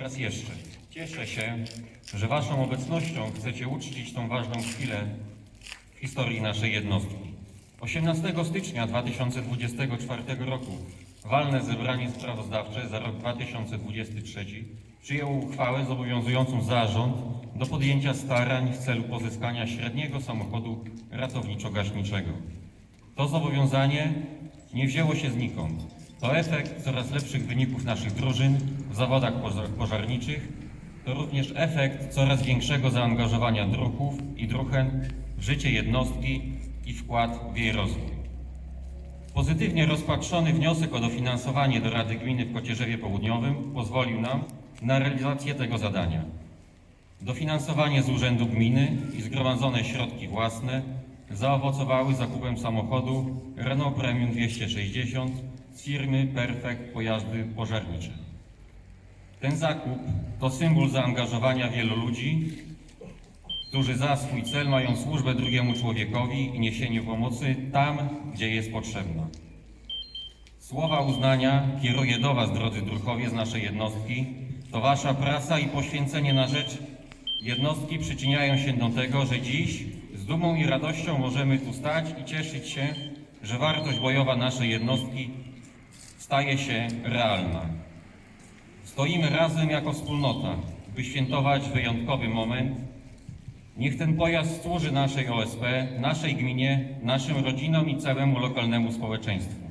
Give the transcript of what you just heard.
Raz jeszcze cieszę się, że Waszą obecnością chcecie uczcić tą ważną chwilę w historii naszej jednostki. 18 stycznia 2024 roku walne zebranie sprawozdawcze za rok 2023 przyjęło uchwałę zobowiązującą zarząd do podjęcia starań w celu pozyskania średniego samochodu ratowniczo-gaśniczego. To zobowiązanie nie wzięło się znikąd. To efekt coraz lepszych wyników naszych drużyn w zawodach pożar- pożarniczych. To również efekt coraz większego zaangażowania druhów i druhen w życie jednostki i wkład w jej rozwój. Pozytywnie rozpatrzony wniosek o dofinansowanie do Rady Gminy w Kocierzewie Południowym pozwolił nam na realizację tego zadania. Dofinansowanie z Urzędu Gminy i zgromadzone środki własne zaowocowały zakupem samochodu Renault Premium 260 z firmy Perfect Pojazdy Pożarnicze. Ten zakup to symbol zaangażowania wielu ludzi, którzy za swój cel mają służbę drugiemu człowiekowi i niesienie pomocy tam, gdzie jest potrzebna. Słowa uznania kieruję do Was, drodzy druhowie z naszej jednostki. To Wasza praca i poświęcenie na rzecz jednostki przyczyniają się do tego, że dziś z dumą i radością możemy tu stać i cieszyć się, że wartość bojowa naszej jednostki staje się realna. Stoimy razem jako wspólnota, by świętować wyjątkowy moment. Niech ten pojazd służy naszej OSP, naszej gminie, naszym rodzinom i całemu lokalnemu społeczeństwu.